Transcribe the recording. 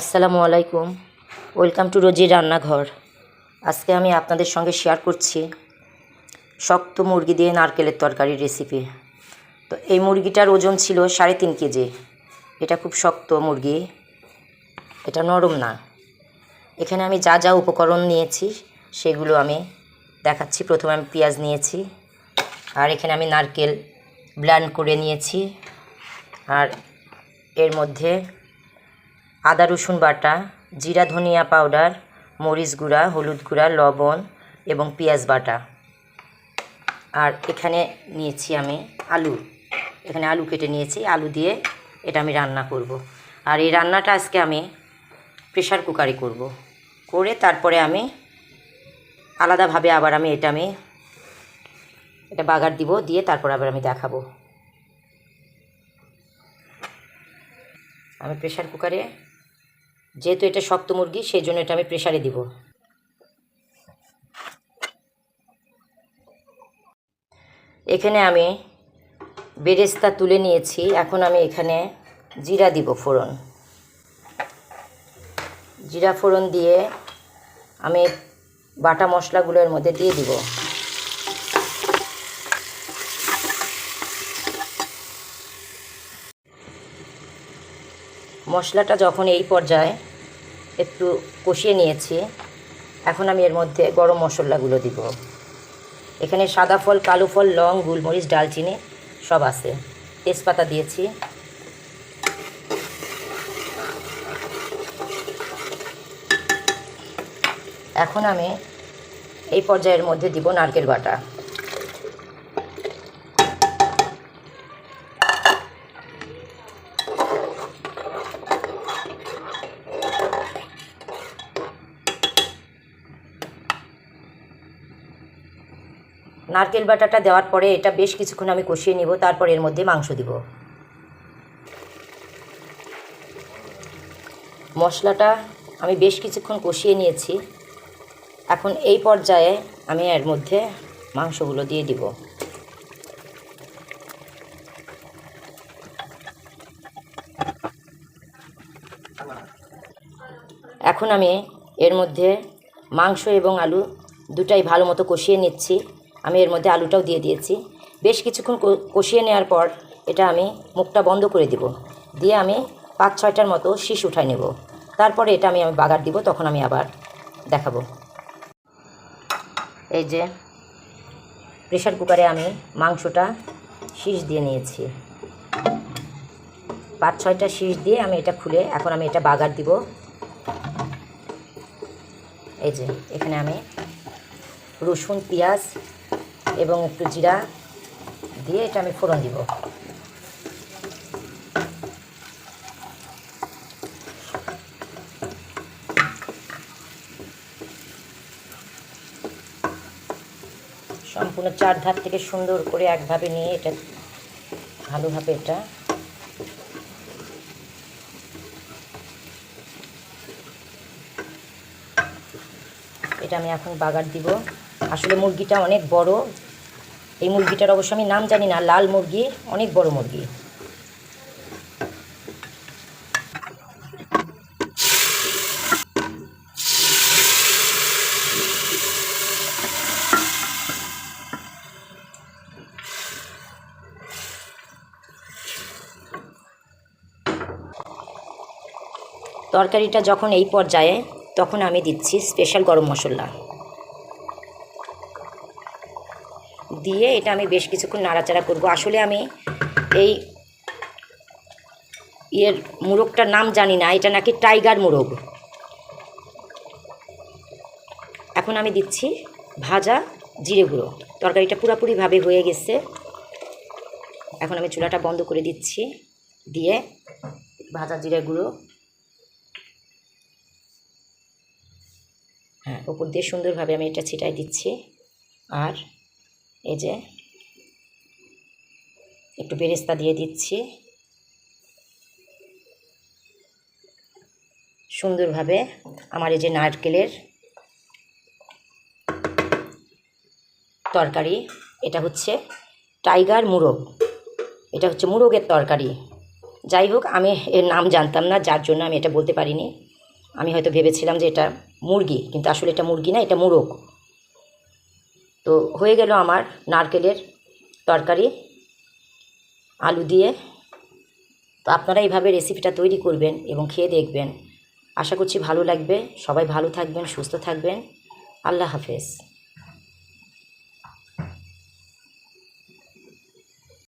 আসসালামু আলাইকুম। Welcome to রোজির রান্নাঘর। আজকে আমি আপনাদের সঙ্গে শেয়ার করছি শক্ত মুরগি দিয়ে নারকেলের তরকারির রেসিপি তো এই মুরগিটার ওজন ছিল সাড়ে তিন কেজি। এটা খুব শক্ত মুরগি। এটা নরম না। এখানে আমি যা যা উপকরণ নিয়েছি, সেগুলো আমি দেখাচ্ছি। প্রথমে আমি পেঁয়াজ নিয়েছি, আর এখানে আমি নারকেল ব্ল্যান্ড করে নিয়েছি। আর এর মধ্যে আদা, রসুন বাটা, জিরা, ধনিয়া পাউডার, মরিচ গুঁড়া, হলুদ গুঁড়া, লবণ এবং পেঁয়াজ বাটা আর এখানে নিয়েছি আমি আলু এখানে আলু কেটে নিয়েছি আলু দিয়ে এটা আমি রান্না করব। আর এই রান্নাটা আজকে আমি প্রেশার কুকারে করব। করে তারপরে আমি আলাদাভাবে আবার আমি এটা আমি এটা বাগার দিব, দিয়ে তারপর আবার আমি দেখাবো আমি প্রেশার কুকারে যেহেতু এটা শক্ত মুরগি সেই জন্য এটা আমি প্রেশারে দিব। এখানে আমি বেরেস্তা তুলে নিয়েছি। এখন আমি এখানে জিরা দিব ফোড়ন। জিরা ফোড়ন দিয়ে আমি বাটা মশলাগুলোর মধ্যে দিয়ে দিব। মশলাটা যখন এই পর্যায়ে একটু কষিয়ে নিয়েছি, এখন আমি এর মধ্যে গরম মশলাগুলো দিব। এখানে সাদা ফল, কালো ফল, লং, গোলমরিচ, ডালচিনি সব আছে। তেজপাতা দিয়েছি। এখন আমি এই পর্যায়ের মধ্যে দিব নারকেল বাটা। নারকেল বাটাটা দেওয়ার পরে এটা বেশ কিছুক্ষণ আমি কষিয়ে নিব, তারপর এর মধ্যে মাংস দিব। মশলাটা আমি বেশ কিছুক্ষণ কষিয়ে নিয়েছি। এখন এই পর্যায়ে আমি এর মধ্যে মাংসগুলো দিয়ে দিব। এখন আমি এর মধ্যে মাংস এবং আলু দুটাই ভালো মতো কষিয়ে নিচ্ছি। আমি এর মধ্যে আলুটাও দিয়ে দিয়েছি। বেশ কিছুক্ষণ কষিয়ে নেওয়ার পর এটা আমি মুখটা বন্ধ করে দিব। দিয়ে আমি পাঁচ ছয়টার মতো শীষ উঠাই নেব। তারপরে এটা আমি আমি বাগার দিব, তখন আমি আবার দেখাবো। এই যে প্রেশার কুকারে আমি মাংসটা শীষ দিয়ে নিয়েছি। পাঁচ ছয়টা শীষ দিয়ে আমি এটা খুলে এখন আমি এটা বাগার দিব। এই যে এখানে আমি রসুন, পেঁয়াজ এবং একটু জিরা দিয়ে এটা আমি ফোড়ন দিব। সম্পূর্ণ চার ধার থেকে সুন্দর করে একভাবে নিয়ে এটা ভালোভাবে এটা এটা আমি এখন বাগার দিব। আসলে মুরগিটা অনেক বড়। এই মুরগিটার অবশ্য আমি নাম জানি না, লাল মুরগি, অনেক বড় মুরগি। তরকারিটা যখন এই পর্যায়ে, তখন আমি দিচ্ছি স্পেশাল গরম মশলা। দিয়ে এটা আমি বেশ কিছুক্ষণ নাড়াচাড়া করব। আসলে আমি এই ইয়ের মুরগটার নাম জানি না, এটা নাকি টাইগার মুরগ। এখন আমি দিচ্ছি ভাজা জিরে গুঁড়ো। তরকারিটা পুরোপুরিভাবে হয়ে গেছে। এখন আমি চুলাটা বন্ধ করে দিচ্ছি দিয়ে ভাজা জিরে গুঁড়ো। হ্যাঁ ওপর দিয়ে সুন্দরভাবে আমি এটা ছিটাই দিচ্ছি। আর এই যে, একটু বেরেস্তা দিয়ে দিচ্ছি। সুন্দরভাবে আমার এই যে নারকেলের তরকারি, এটা হচ্ছে টাইগার মুরগ। এটা হচ্ছে মুরগের তরকারি। যাই হোক, আমি এর নাম জানতাম না, যার জন্য আমি এটা বলতে পারিনি। আমি হয়তো ভেবেছিলাম যে এটা মুরগি, কিন্তু আসলে এটা মুরগি না, এটা মোরগ। তো হয়ে গেল আমার নারকেলের তরকারি, আলু দিয়ে। তো আপনারা এইভাবে রেসিপিটা তৈরি করবেন এবং খেয়ে দেখবেন। আশা করছি ভালো লাগবে। সবাই ভালো থাকবেন, সুস্থ থাকবেন। আল্লাহ হাফেজ।